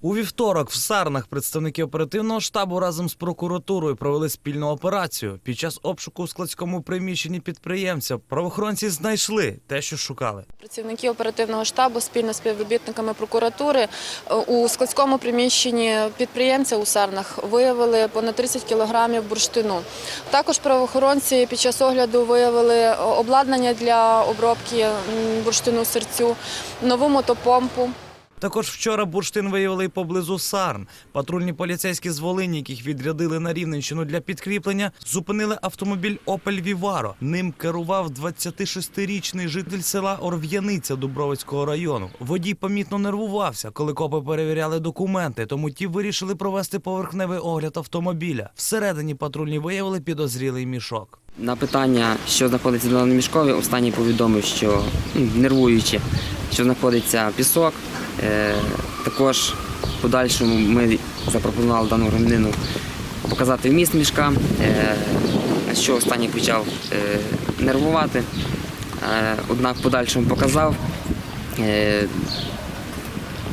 У вівторок в Сарнах представники оперативного штабу разом з прокуратурою провели спільну операцію. Під час обшуку у складському приміщенні підприємця правоохоронці знайшли те, що шукали. Працівники оперативного штабу спільно з співробітниками прокуратури е, у складському приміщенні підприємця у Сарнах виявили понад 30 кілограмів бурштину. Також правоохоронці під час огляду виявили обладнання для обробки бурштину серцю, нову мотопомпу. Також вчора бурштин виявили поблизу Сарн. Патрульні поліцейські з Волині, яких відрядили на Рівненщину для підкріплення, зупинили автомобіль Opel Vivaro. Ним керував 26-річний житель села Орв'яниця Дубровицького району. Водій помітно нервувався, коли копи перевіряли документи, тому ті вирішили провести поверхневий огляд автомобіля. Всередині патрульні виявили підозрілий мішок. На питання, що знаходиться даному мішкові, останній повідомив, що ну, нервуючи, що знаходиться пісок. Е, також в подальшому ми запропонували даному громадянину показати вміст мішка, е, що останній почав е, нервувати. Однак в подальшому показав.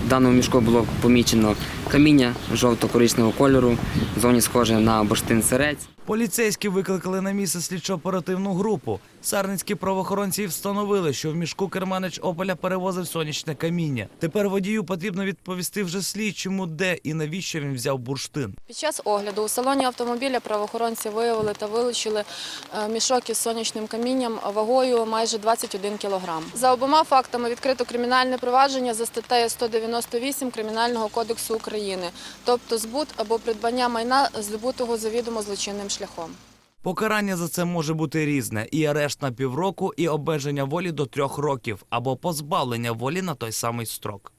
Даному мішку було помічено каміння жовто-коричневого кольору, в зоні схоже на бурштин сирець. Поліцейські викликали на місце слідчо-оперативну групу. Сарненські правоохоронці встановили, що в мішку керманич Опеля перевозив сонячне каміння. Тепер водію потрібно відповісти вже слідчому, де і навіщо він взяв бурштин. Під час огляду у салоні автомобіля правоохоронці виявили та вилучили е, мішок із сонячним камінням вагою майже 21 кілограм. За обома фактами відкрито кримінальне провадження за статтею 198 Кримінального кодексу України, тобто збут або придбання майна здобутого завідомо злочинним шляхом. Покарання за це може бути різне: і арешт на півроку, і обмеження волі до трьох років, або позбавлення волі на той самий строк.